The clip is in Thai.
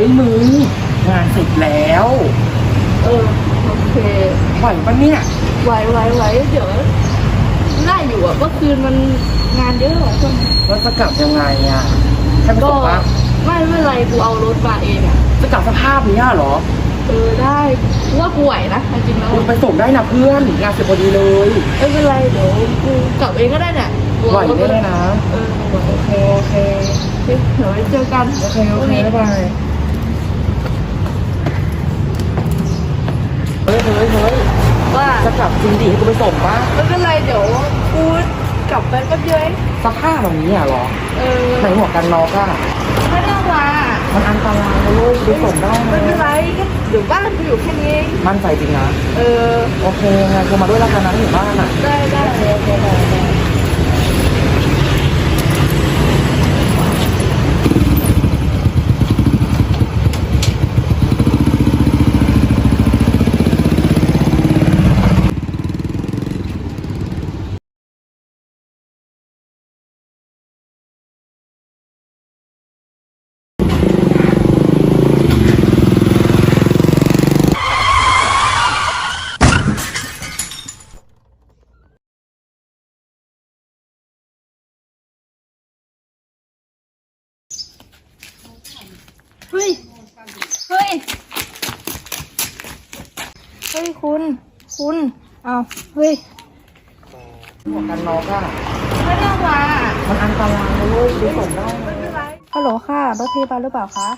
ฮ้ยมึงงานเสร็จแล้ว เออโอเคไหวปะเนี่ยไหวไหวไหวเดี๋ยวได้อยู่อะเมื่อคืนมันงานเยอะอะช่วงนี้แล้วจะกลับยังไงอะให้ไปก็ส่งปะไม่ไม่เป็นไรกูเอารถมาเองอะจะกลับสภาพเนี้ยเหรอเออได้กูว่ากูไหวนะจริงๆแล้วมึงไปส่งได้นะเพื่อนงานเสร็จพอดีเลยไม่เป็นไรเดี๋ยวกูกลับเองก็ได้เนี่ยกูไหวเอารถได้มาเลยนะเออไหวโอเคโอเค เดี๋ยวไว้เจอกันโอเคโอเคบ๊ายบายเฮ้ยเฮ้ยเฮ้ย ว่า จะกลับจริงดิให้กูไปส่งปะไม่เป็นไรเดี๋ยวกูกลับไปแป๊บเดียวเองสภาพแบบนี้อะเหรอเออไหนหมวกกันน็อกอะไม่ต้องมามันอันตรายนะลูกไปส่งได้ไม่เป็นนะไรก็เดี๋ยวบ้านกูอยู่แค่นี้เองมั่นใจจริงนะ เออ โอเคงั้นกูมาด้วยแล้วกันนะที่อยู่บ้านอะ ได้ได้โอเคได้ได้ เฮ้ย เฮ้ย เฮ้ยคุณ คุณ เอาเฮ้ยหมวกกันน็อกอะไม่ต้องมามันอันตรายนะลูกไปส่งได้ไม่นะเป็นไรฮัลโหลค่ะรถพยาบาลหรือเปล่าคะ